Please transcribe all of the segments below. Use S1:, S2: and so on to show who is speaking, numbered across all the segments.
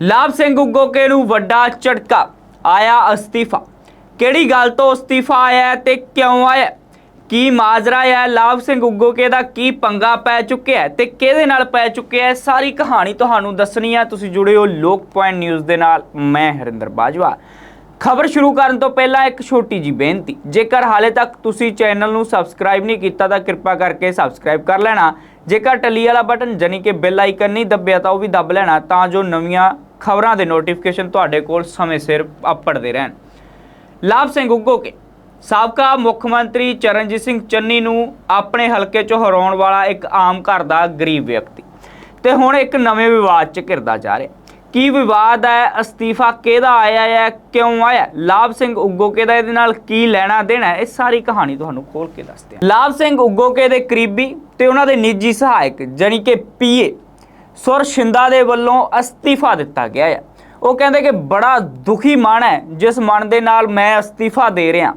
S1: ਲਾਭ ਸਿੰਘ ਉਗੋਕੇ ਨੂੰ ਵੱਡਾ ਝਟਕਾ, ਆਇਆ ਅਸਤੀਫਾ। ਕਿਹੜੀ ਗੱਲ ਤੋਂ ਅਸਤੀਫਾ ਆਇਆ ਹੈ ਤੇ ਕਿਉਂ ਆਇਆ ਕੀ ਮਾਜਰਾ ਹੈ, ਲਾਭ ਸਿੰਘ ਉਗੋਕੇ ਦਾ ਕੀ ਪੰਗਾ ਪੈ ਚੁੱਕਿਆ ਹੈ ਤੇ ਕਿਹਦੇ ਨਾਲ ਪੈ ਚੁੱਕਿਆ ਸਾਰੀ ਕਹਾਣੀ ਤੁਹਾਨੂੰ ਦੱਸਣੀ ਹੈ ਤੁਸੀਂ ਜੁੜੇ ਹੋ ਲੋਕ ਪੁਆਇੰਟ ਨਿਊਜ਼ ਦੇ ਨਾਲ। ਮੈਂ ਹਰਿੰਦਰ ਬਾਜਵਾ। ਖਬਰ ਸ਼ੁਰੂ ਕਰਨ ਤੋਂ ਪਹਿਲਾਂ ਇੱਕ ਛੋਟੀ ਜੀ ਬੇਨਤੀ। ਜੇਕਰ ਹਾਲੇ ਤੱਕ ਤੁਸੀਂ ਚੈਨਲ ਨੂੰ ਸਬਸਕ੍ਰਾਈਬ ਨਹੀਂ ਕੀਤਾ, ਤਾਂ ਕਿਰਪਾ ਕਰਕੇ ਸਬਸਕ੍ਰਾਈਬ ਕਰ ਲੈਣਾ। ਜੇਕਰ ਟੱਲੀ ਵਾਲਾ ਬਟਨ ਜਾਨੀ ਕਿ ਬੈਲ ਆਈਕਨ ਨਹੀਂ ਦੱਬਿਆ, ਤਾਂ ਉਹ ਵੀ ਦੱਬ ਲੈਣਾ, ਤਾਂ ਜੋ ਨਵੀਆਂ ਖਬਰਾਂ ਦੇ ਨੋਟੀਫਿਕੇਸ਼ਨ ਤੁਹਾਡੇ ਕੋਲ ਸਮੇਂ ਸਿਰ ਆਪੜਦੇ ਰਹਿਣ। ਲਾਭ ਸਿੰਘ ਉਗੋਕੇ ਸਾਬਕਾ ਮੁੱਖ ਮੰਤਰੀ ਚਰਨਜੀਤ ਸਿੰਘ ਚੰਨੀ ਨੂੰ ਆਪਣੇ ਹਲਕੇ 'ਚੋਂ ਹਰਾਉਣ ਵਾਲਾ ਇੱਕ ਆਮ ਘਰ ਦਾ ਗਰੀਬ ਵਿਅਕਤੀ। ਤੇ ਹੁਣ ਇੱਕ ਨਵੇਂ ਵਿਵਾਦ 'ਚ ਘਿਰਦਾ ਜਾ ਰਿਹਾ। ਕੀ ਵਿਵਾਦ ਹੈ? ਅਸਤੀਫਾ ਕਿਹਦਾ ਆਇਆ ਹੈ? ਕਿਉਂ ਆਇਆ? ਲਾਭ ਸਿੰਘ ਉਗੋਕੇ ਦਾ ਇਹਦੇ ਨਾਲ ਕੀ ਲੈਣਾ ਦੇਣਾ ਇਹ ਸਾਰੀ ਕਹਾਣੀ ਤੁਹਾਨੂੰ ਖੋਲ ਕੇ ਦੱਸਦੇ ਹਾਂ। ਲਾਭ ਸਿੰਘ ਉਗੋਕੇ ਦੇ ਕਰੀਬੀ ਤੇ ਉਹਨਾਂ ਦੇ ਨਿੱਜੀ ਸਹਾਇਕ, ਜਾਣੀ ਕਿ ਪੀਏ ਸੁਰ ਸ਼ਿੰਦਾ ਦੇ ਵੱਲੋਂ ਅਸਤੀਫਾ ਦਿੱਤਾ ਗਿਆ ਹੈ ਉਹ ਕਹਿੰਦੇ ਕਿ ਬੜਾ ਦੁਖੀ ਮਨ ਹੈ, ਜਿਸ ਮਨ ਦੇ ਨਾਲ ਮੈਂ ਅਸਤੀਫਾ ਦੇ ਰਿਹਾ।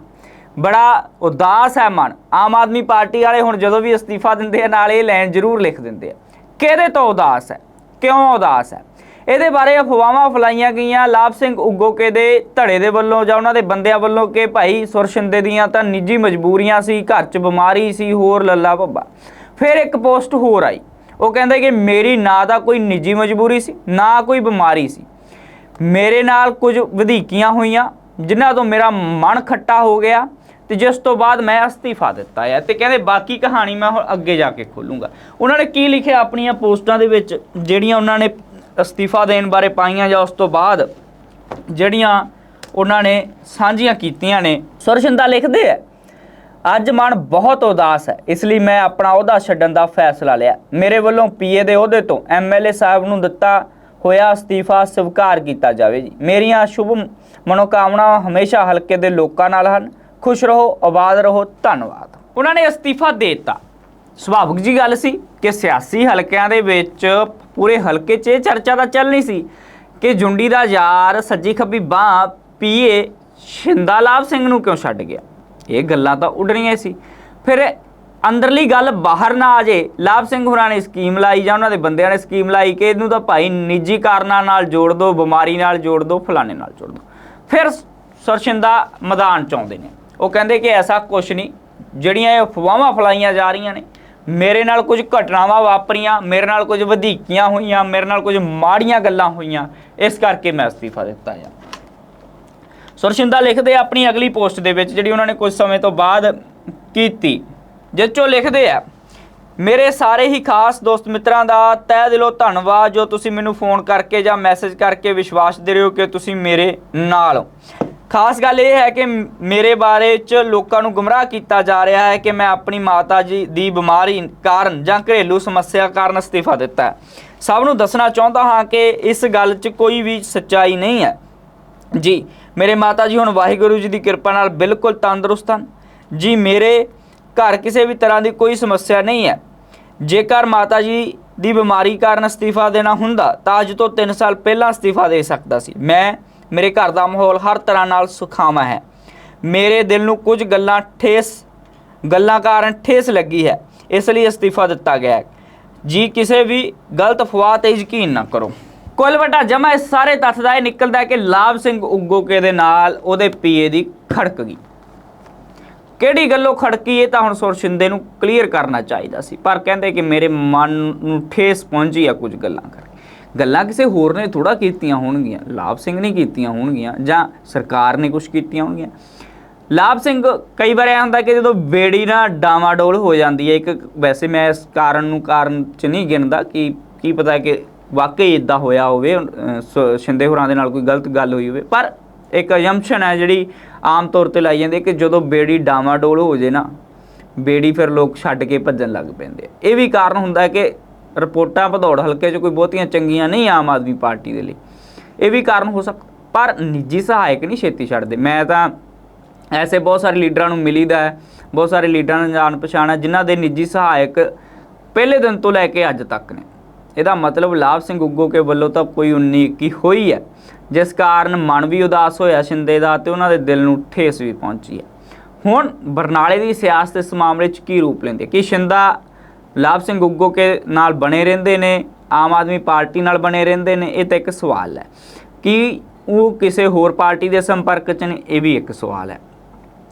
S1: ਬੜਾ ਉਦਾਸ ਹੈ ਮਨ। ਆਮ ਆਦਮੀ ਪਾਰਟੀ ਵਾਲੇ ਹੁਣ ਜਦੋਂ ਵੀ ਅਸਤੀਫਾ ਦਿੰਦੇ ਆ, ਨਾਲ ਇਹ ਲਾਈਨ ਜ਼ਰੂਰ ਲਿਖ ਦਿੰਦੇ ਆ। ਕਿਹਦੇ ਤੋਂ ਉਦਾਸ ਹੈ? ਕਿਉਂ ਉਦਾਸ ਹੈ? ਇਹਦੇ ਬਾਰੇ ਅਫਵਾਹਾਂ ਫਲਾਈਆਂ ਗਈਆਂ। ਲਾਭ ਸਿੰਘ ਉਗੋਕੇ ਦੇ ਧੜੇ ਦੇ ਵੱਲੋਂ ਜਾਂ ਉਹਨਾਂ ਦੇ ਬੰਦਿਆਂ ਵੱਲੋਂ ਕਿ ਭਾਈ ਸੁਰਸ਼ਿੰਦੇ ਦੀਆਂ ਤਾਂ ਨਿੱਜੀ ਮਜਬੂਰੀਆਂ ਸੀ, ਘਰ 'ਚ ਬਿਮਾਰੀ ਸੀ, ਹੋਰ ਲੱਲਾ ਭੱਬਾ ਫਿਰ ਇੱਕ ਪੋਸਟ ਹੋਰ ਆਈ। ਉਹ ਕਹਿੰਦੇ ਕਿ ਮੇਰੀ ਨਾ ਤਾਂ ਕੋਈ ਨਿੱਜੀ ਮਜਬੂਰੀ ਸੀ, ਨਾ ਕੋਈ ਬਿਮਾਰੀ ਸੀ। ਮੇਰੇ ਨਾਲ ਕੁਝ ਵਧੀਕੀਆਂ ਹੋਈਆਂ, ਜਿਨ੍ਹਾਂ ਤੋਂ ਮੇਰਾ ਮਨ ਖੱਟਾ ਹੋ ਗਿਆ ਤੇ ਜਿਸ ਤੋਂ ਬਾਅਦ ਮੈਂ ਅਸਤੀਫਾ ਦਿੱਤਾ ਹੈ ਤੇ ਕਹਿੰਦੇ ਬਾਕੀ ਕਹਾਣੀ ਮੈਂ ਹੁਣ ਅੱਗੇ ਜਾ ਕੇ ਖੋਲੂੰਗਾ। ਉਹਨਾਂ ਨੇ ਕੀ ਲਿਖਿਆ ਆਪਣੀਆਂ ਪੋਸਟਾਂ ਦੇ ਵਿੱਚ, ਜਿਹੜੀਆਂ ਉਹਨਾਂ ਨੇ ਅਸਤੀਫਾ ਦੇਣ ਬਾਰੇ ਪਾਈਆਂ ਜਾਂ ਉਸ ਤੋਂ ਬਾਅਦ ਜਿਹੜੀਆਂ ਉਹਨਾਂ ਨੇ ਸਾਂਝੀਆਂ ਕੀਤੀਆਂ ਨੇ? ਸੁਰਸ਼ਿੰਦਾ ਲਿਖਦੇ ਆ। ਅੱਜ ਮਨ ਬਹੁਤ ਉਦਾਸ ਹੈ। ਇਸ ਲਈ ਮੈਂ ਆਪਣਾ ਅਹੁਦਾ ਛੱਡਣ ਦਾ ਫੈਸਲਾ ਲਿਆ। ਮੇਰੇ ਵੱਲੋਂ ਪੀਏ ਦੇ ਅਹੁਦੇ ਤੋਂ ਐਮਐਲਏ ਸਾਹਿਬ ਨੂੰ ਦਿੱਤਾ ਹੋਇਆ ਅਸਤੀਫਾ ਸਵੀਕਾਰ ਕੀਤਾ ਜਾਵੇ ਜੀ। ਮੇਰੀਆਂ ਸ਼ੁਭ ਮਨੋਕਾਮਨਾਵਾਂ ਹਮੇਸ਼ਾ ਹਲਕੇ ਦੇ ਲੋਕਾਂ ਨਾਲ ਹਨ। ਖੁਸ਼ ਰਹੋ, ਆਬਾਦ ਰਹੋ। ਧੰਨਵਾਦ। ਉਹਨਾਂ ਨੇ ਅਸਤੀਫਾ ਦੇ ਦਿੱਤਾ। ਸੁਭਾਵਿਕ ਜੀ ਗੱਲ ਸੀ ਕਿ ਸਿਆਸੀ ਹਲਕਿਆਂ ਦੇ ਵਿੱਚ ਪੂਰੇ ਹਲਕੇ 'ਚ ਇਹ ਚਰਚਾ ਤਾਂ ਨਹੀਂ ਸੀ ਕਿ ਜੁੰਡੀ ਦਾ ਯਾਰ ਸੱਜੀ ਖੱਬੀ ਬਾਹ ਪੀਏ ਸ਼ਿੰਦਾ ਲਾਭ ਸਿੰਘ ਨੂੰ ਕਿਉਂ ਛੱਡ ਗਿਆ। ਇਹ ਗੱਲਾਂ ਤਾਂ ਉੱਡਣੀਆਂ ਸੀ। ਫਿਰ ਅੰਦਰਲੀ ਗੱਲ ਬਾਹਰ ਨਾ ਆ ਜੇ, ਲਾਭ ਸਿੰਘ ਹੋਰਾਂ ਨੇ ਸਕੀਮ ਲਾਈ ਜਾਂ ਉਹਨਾਂ ਦੇ ਬੰਦਿਆਂ ਨੇ ਸਕੀਮ ਲਾਈ ਕਿ ਇਹਨੂੰ ਤਾਂ ਭਾਈ ਨਿੱਜੀ ਕਾਰਨਾਂ ਨਾਲ ਜੋੜ ਦਿਓ ਬਿਮਾਰੀ ਨਾਲ ਜੋੜ ਦਿਓ ਫਲਾਣੇ ਨਾਲ ਜੋੜ ਦਿਓ ਫਿਰ ਸਰਸ਼ਿੰਦਾ ਮੈਦਾਨ ਚ ਆਉਂਦੇ ਨੇ। ਉਹ ਕਹਿੰਦੇ ਕਿ ਐਸਾ ਕੁਝ ਨਹੀਂ, ਜਿਹੜੀਆਂ ਇਹ ਅਫਵਾਹਾਂ ਫਲਾਈਆਂ ਜਾ ਰਹੀਆਂ ਨੇ, ਮੇਰੇ ਨਾਲ ਕੁਝ ਘਟਨਾਵਾਂ ਵਾਪਰੀਆਂ, ਮੇਰੇ ਨਾਲ ਕੁਝ ਵਧੀਕੀਆਂ ਹੋਈਆਂ, ਮੇਰੇ ਨਾਲ ਕੁਝ ਮਾੜੀਆਂ ਗੱਲਾਂ ਹੋਈਆਂ, ਇਸ ਕਰਕੇ ਮੈਂ ਅਸਤੀਫਾ ਦਿੱਤਾ ਆ। ਸੁਰਸ਼ਿੰਦਾ ਲਿਖਦੇ ਆ ਆਪਣੀ ਅਗਲੀ ਪੋਸਟ ਦੇ ਵਿੱਚ ਜਿਹੜੀ ਉਹਨਾਂ ਨੇ ਕੁਝ ਸਮੇਂ ਤੋਂ ਬਾਅਦ ਕੀਤੀ। ਜਿਸ 'ਚੋਂ ਲਿਖਦੇ ਆ, ਮੇਰੇ ਸਾਰੇ ਹੀ ਖਾਸ ਦੋਸਤ ਮਿੱਤਰਾਂ ਦਾ ਤਹਿ ਦਿਲੋਂ ਧੰਨਵਾਦ ਜੋ ਤੁਸੀਂ ਮੈਨੂੰ ਫੋਨ ਕਰਕੇ ਜਾਂ ਮੈਸੇਜ ਕਰਕੇ ਵਿਸ਼ਵਾਸ ਦੇ ਰਹੇ ਹੋ ਕਿ ਤੁਸੀਂ ਮੇਰੇ ਨਾਲ ਹੋ। ਖਾਸ ਗੱਲ ਇਹ ਹੈ ਕਿ ਮ- ਮੇਰੇ ਬਾਰੇ ਚ ਲੋਕਾਂ ਨੂੰ ਗੁੰਮਰਾਹ ਕੀਤਾ ਜਾ ਰਿਹਾ ਹੈ ਕਿ ਮੈਂ ਆਪਣੀ ਮਾਤਾ ਜੀ ਦੀ ਬਿਮਾਰੀ ਕਾਰਨ ਜਾਂ ਘਰੇਲੂ ਸਮੱਸਿਆ ਕਾਰਨ ਅਸਤੀਫਾ ਦਿੱਤਾ ਸਭ ਨੂੰ ਦੱਸਣਾ ਚਾਹੁੰਦਾ ਹਾਂ ਕਿ ਇਸ ਗੱਲ 'ਚ ਕੋਈ ਵੀ ਸੱਚਾਈ ਨਹੀਂ ਹੈ। ਜੀ, ਮੇਰੇ ਮਾਤਾ ਜੀ, ਹੁਣ ਵਾਹਿਗੁਰੂ ਜੀ ਦੀ ਕਿਰਪਾ ਨਾਲ ਬਿਲਕੁਲ ਤੰਦਰੁਸਤ ਹਨ। ਜੀ, ਮੇਰੇ ਘਰ ਕਿਸੇ ਵੀ ਤਰ੍ਹਾਂ ਦੀ ਕੋਈ ਸਮੱਸਿਆ ਨਹੀਂ ਹੈ। ਜੇਕਰ ਮਾਤਾ ਜੀ ਦੀ ਬਿਮਾਰੀ ਕਾਰਨ ਅਸਤੀਫਾ ਦੇਣਾ ਹੁੰਦਾ, ਤਾਂ ਅੱਜ ਤੋਂ 3 ਸਾਲ ਪਹਿਲਾਂ ਅਸਤੀਫਾ ਦੇ ਸਕਦਾ ਸੀ। ਮੈਂ ਮੇਰੇ ਘਰ ਦਾ ਮਾਹੌਲ ਹਰ ਤਰ੍ਹਾਂ ਨਾਲ ਸੁਖਾਵਾਂ ਹੈ। ਮੇਰੇ ਦਿਲ ਨੂੰ ਕੁਝ ਗੱਲਾਂ ਠੇਸ, ਗੱਲਾਂ ਕਾਰਨ ਠੇਸ ਲੱਗੀ ਹੈ। ਇਸ ਲਈ ਅਸਤੀਫਾ ਦਿੱਤਾ ਗਿਆ ਹੈ। ਜੀ, ਕਿਸੇ ਵੀ ਗਲਤ ਅਫਵਾਹ ਤੇ ਯਕੀਨ ਨਾ ਕਰੋ। ਕੁੱਲ ਵੱਡਾ ਜਮਾ ਇਸ ਸਾਰੇ ਤੱਥ ਦਾ ਇਹ ਨਿਕਲਦਾ ਕਿ ਲਾਭ ਸਿੰਘ ਉਗੋਕੇ ਦੇ ਨਾਲ ਉਹਦੇ ਪੀਏ ਦੀ ਖੜਕ ਗਈ। ਕਿਹੜੀ ਗੱਲੋਂ ਖੜਕੀ ਇਹ ਤਾਂ ਹੁਣ ਸੁਰ ਸ਼ਿੰਦੇ ਨੂੰ ਕਲੀਅਰ ਕਰਨਾ ਚਾਹੀਦਾ ਸੀ। ਪਰ ਕਹਿੰਦੇ ਕਿ ਮੇਰੇ ਮਨ ਨੂੰ ਠੇਸ ਪਹੁੰਚੀ ਆ ਕੁਝ ਗੱਲਾਂ ਕਰਕੇ। ਗੱਲਾਂ ਕਿਸੇ ਹੋਰ ਨੇ ਥੋੜਾ ਕੀਤੀਆਂ ਹੋਣਗੀਆਂ। ਲਾਭ ਸਿੰਘ ਨੇ ਕੀਤੀਆਂ ਹੋਣਗੀਆਂ ਜਾਂ ਸਰਕਾਰ ਨੇ ਕੁਝ ਕੀਤੀਆਂ ਹੋਣਗੀਆਂ। ਲਾਭ ਸਿੰਘ ਕਈ ਵਾਰ ਐ ਹੁੰਦਾ ਕਿ ਜਦੋਂ ਬੇੜੀ ਨਾ ਡਾਮਾਡੋਲ ਹੋ ਜਾਂਦੀ ਹੈ, ਇੱਕ ਵੈਸੇ ਮੈਂ ਇਸ ਕਾਰਨ ਨੂੰ ਕਾਰਨ ਚ ਨਹੀਂ ਗਿਣਦਾ ਕਿ ਕੀ ਪਤਾ ਕਿ ਵਾਕਈ ਇਦਾਂ ਹੋਇਆ ਹੋਵੇ ਸ- ਸ਼ਿੰਦੇ ਹੋਰਾਂ ਦੇ ਨਾਲ ਕੋਈ ਗਲਤ ਗੱਲ ਹੋਈ ਹੋਵੇ, ਪਰ ਇੱਕ ਅਜੰਪਸ਼ਨ ਹੈ ਜਿਹੜੀ ਆਮ ਤੌਰ ਤੇ ਲਾਈ ਜਾਂਦੀ ਹੈ ਕਿ ਜਦੋਂ ਬੇੜੀ ਡਾਮਾਡੋਲ ਹੋ ਜੇ ਨਾ, ਬੇੜੀ ਫਿਰ ਲੋਕ ਛੱਡ ਕੇ ਭੱਜਣ ਲੱਗ ਪੈਂਦੇ ਆ। ਇਹ ਵੀ ਕਾਰਨ ਹੁੰਦਾ ਕਿ ਰਿਪੋਰਟਾਂ ਭਦੌੜ ਹਲਕੇ 'ਚ ਕੋਈ ਬਹੁਤੀਆਂ ਚੰਗੀਆਂ ਨਹੀਂ ਆਮ ਆਦਮੀ ਪਾਰਟੀ ਦੇ ਲਈ। ਇਹ ਵੀ ਕਾਰਨ ਹੋ ਸਕਦਾ ਪਰ ਨਿੱਜੀ ਸਹਾਇਕ ਨਹੀਂ ਛੇਤੀ ਛੱਡਦੇ। ਮੈਂ ਤਾਂ ਐਸੇ ਬਹੁਤ ਸਾਰੇ ਲੀਡਰਾਂ ਨੂੰ ਮਿਲੀਦਾ ਹੈ, ਬਹੁਤ ਸਾਰੇ ਲੀਡਰਾਂ ਨੂੰ ਜਾਣ ਪਛਾਣ ਹੈ, ਜਿਨ੍ਹਾਂ ਦੇ ਨਿੱਜੀ ਸਹਾਇਕ ਪਹਿਲੇ ਦਿਨ ਤੋਂ ਲੈ ਕੇ ਅੱਜ ਤੱਕ ਨੇ। ਇਹਦਾ ਮਤਲਬ ਲਾਭ ਸਿੰਘ ਗੁੱਗੋ ਕੇ ਵੱਲੋਂ ਤਾਂ ਕੋਈ ਉਨੀ ਕੀ ਹੋਈ ਹੈ। ਜਿਸ ਕਾਰਨ ਮਨ ਵੀ ਉਦਾਸ ਹੋਇਆ ਸ਼ਿੰਦੇ ਦਾ ਤੇ ਉਹਨਾਂ ਦੇ ਦਿਲ ਨੂੰ ਠੇਸ ਵੀ ਪਹੁੰਚੀ ਹੈ। ਹੁਣ ਬਰਨਾਲੇ ਦੀ ਸਿਆਸਤ ਇਸ ਮਾਮਲੇ 'ਚ ਕੀ ਰੂਪ ਲੈਂਦੀ ਹੈ? ਕਿ ਸ਼ਿੰਦਾ ਲਾਭ ਸਿੰਘ ਗੁੱਗੋ ਕੇ ਨਾਲ ਬਣੇ ਰਹਿੰਦੇ ਨੇ? ਆਮ ਆਦਮੀ ਪਾਰਟੀ ਨਾਲ ਬਣੇ ਰਹਿੰਦੇ ਨੇ? ਇਹ ਤਾਂ ਇੱਕ ਸਵਾਲ ਹੈ। ਕਿ ਉਹ ਕਿਸੇ ਹੋਰ ਪਾਰਟੀ ਦੇ ਸੰਪਰਕ 'ਚ ਨੇ? ਇਹ ਵੀ ਇੱਕ ਸਵਾਲ ਹੈ।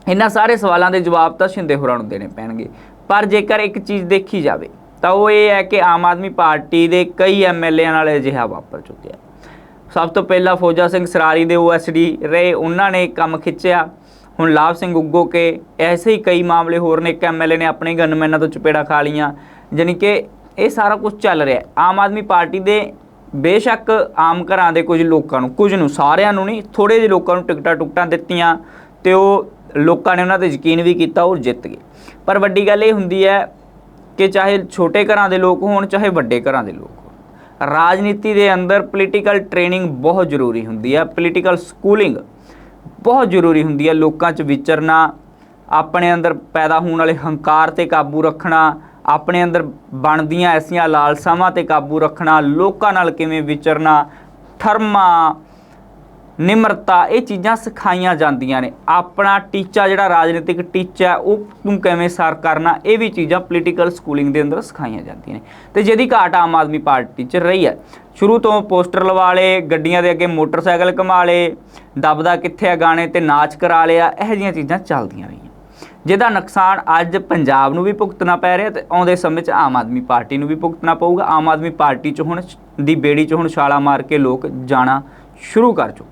S1: ਇਹਨਾਂ ਸਾਰੇ ਸਵਾਲਾਂ ਦੇ ਜਵਾਬ ਤਾਂ ਸ਼ਿੰਦੇ ਹੋਰਾਂ ਨੂੰ ਦੇਣੇ ਪੈਣਗੇ। ਪਰ ਜੇਕਰ ਇੱਕ ਚੀਜ਼ ਦੇਖੀ ਜਾਵੇ ਤਾਂ ਉਹ ਇਹ ਹੈ ਕਿ ਆਮ ਆਦਮੀ ਪਾਰਟੀ ਦੇ ਕਈ ਐਮਐਲਏਆਂ ਨਾਲ ਅਜਿਹਾ ਵਾਪਰ ਚੁੱਕਿਆ। ਸਭ ਤੋਂ ਪਹਿਲਾਂ ਫੌਜਾ ਸਿੰਘ ਸਰਾਰੀ ਦੇ ਓਐਸਡੀ ਰਹੇ, ਉਹਨਾਂ ਨੇ ਕੰਮ ਖਿੱਚਿਆ। ਹੁਣ ਲਾਭ ਸਿੰਘ ਉੱਗੋ ਕੇ, ਐਸੇ ਹੀ ਕਈ ਮਾਮਲੇ ਹੋਰ ਨੇ, ਇੱਕ ਐਮਐਲਏ ਨੇ ਆਪਣੇ ਗਨਮੈਨਾਂ ਤੋਂ ਚਪੇੜਾ ਖਾ ਲੀਆਂ ਜਾਣੀ ਕਿ ਇਹ ਸਾਰਾ ਕੁਝ ਚੱਲ ਰਿਹਾ ਆਮ ਆਦਮੀ ਪਾਰਟੀ ਦੇ ਬੇਸ਼ੱਕ ਆਮ ਘਰਾਂ ਦੇ ਕੁਝ ਲੋਕਾਂ ਨੂੰ, ਕੁਝ ਨੂੰ, ਸਾਰਿਆਂ ਨੂੰ ਨਹੀਂ ਥੋੜੇ ਜਿਹੇ ਲੋਕਾਂ ਨੂੰ ਟਿਕਟਾਂ ਟੁਕਟਾਂ ਦਿੱਤੀਆਂ ਤੇ ਉਹ ਲੋਕਾਂ ਨੇ ਉਹਨਾਂ ਤੇ ਯਕੀਨ ਵੀ ਕੀਤਾ, ਉਹ ਜਿੱਤ ਗਏ। ਪਰ ਵੱਡੀ ਗੱਲ ਇਹ ਹੁੰਦੀ ਹੈ ਕਿ ਚਾਹੇ ਛੋਟੇ ਘਰਾਂ ਦੇ ਲੋਕ ਹੋਣ, ਚਾਹੇ ਵੱਡੇ ਘਰਾਂ ਦੇ ਲੋਕ ਹੋਣ। ਰਾਜਨੀਤੀ ਦੇ ਅੰਦਰ ਪੋਲੀਟੀਕਲ ਟ੍ਰੇਨਿੰਗ ਬਹੁਤ ਜ਼ਰੂਰੀ ਹੁੰਦੀ ਹੈ ਪੋਲੀਟੀਕਲ ਸਕੂਲਿੰਗ ਬਹੁਤ ਜ਼ਰੂਰੀ ਹੁੰਦੀ ਹੈ ਲੋਕਾਂ 'ਚ ਵਿਚਰਨਾ, ਆਪਣੇ ਅੰਦਰ ਪੈਦਾ ਹੋਣ ਵਾਲੇ ਹੰਕਾਰ ਤੇ ਕਾਬੂ ਰੱਖਣਾ, ਆਪਣੇ ਅੰਦਰ ਬਣਦੀਆਂ ਐਸੀਆਂ ਲਾਲਸਾਵਾਂ ਤੇ ਕਾਬੂ ਰੱਖਣਾ, ਲੋਕਾਂ ਨਾਲ ਕਿਵੇਂ ਵਿਚਰਨਾ ਠਰਮਾ ਨਿਮਰਤਾ, ਇਹ ਚੀਜ਼ਾਂ ਸਿਖਾਈਆਂ ਜਾਂਦੀਆਂ ਨੇ। ਆਪਣਾ ਟੀਚਾ ਜਿਹੜਾ ਰਾਜਨੀਤਿਕ ਟੀਚਾ ਉਹ ਤੂੰ ਕਿਵੇਂ ਸਰ ਕਰਨਾ, ਇਹ ਵੀ ਚੀਜ਼ਾਂ ਪੋਲੀਟੀਕਲ ਸਕੂਲਿੰਗ ਦੇ ਅੰਦਰ ਸਿਖਾਈਆਂ ਜਾਂਦੀਆਂ ਨੇ। ਤੇ ਜਿਹਦੀ ਘਾਟ ਆਮ ਆਦਮੀ ਪਾਰਟੀ 'ਚ ਰਹੀ ਹੈ। ਸ਼ੁਰੂ ਤੋਂ ਪੋਸਟਰ ਲਵਾ ਲਏ, ਗੱਡੀਆਂ ਦੇ ਅੱਗੇ ਮੋਟਰਸਾਈਕਲ ਘੁਮਾ ਲਏ, ਦਬਦਾ ਕਿੱਥੇ ਆ ਗਾਣੇ ਤੇ ਨਾਚ ਕਰਾ ਲਿਆ, ਇਹੋ ਜਿਹੀਆਂ ਚੀਜ਼ਾਂ ਚੱਲਦੀਆਂ ਰਹੀਆਂ। ਜਿਹਦਾ ਨੁਕਸਾਨ ਅੱਜ ਪੰਜਾਬ ਨੂੰ ਵੀ ਭੁਗਤਣਾ ਪੈ ਰਿਹਾ ਤੇ ਆਉਂਦੇ ਸਮੇਂ 'ਚ ਆਮ ਆਦਮੀ ਪਾਰਟੀ ਨੂੰ ਵੀ ਭੁਗਤਣਾ ਪਊਗਾ। ਆਮ ਆਦਮੀ ਪਾਰਟੀ 'ਚ ਹੁਣ ਦੀ ਬੇੜੀ 'ਚ ਹੁਣ ਛਾਲਾ ਮਾਰ ਕੇ ਲੋਕ ਜਾਣਾ ਸ਼ੁਰੂ ਕਰ ਚੁੱਕੇ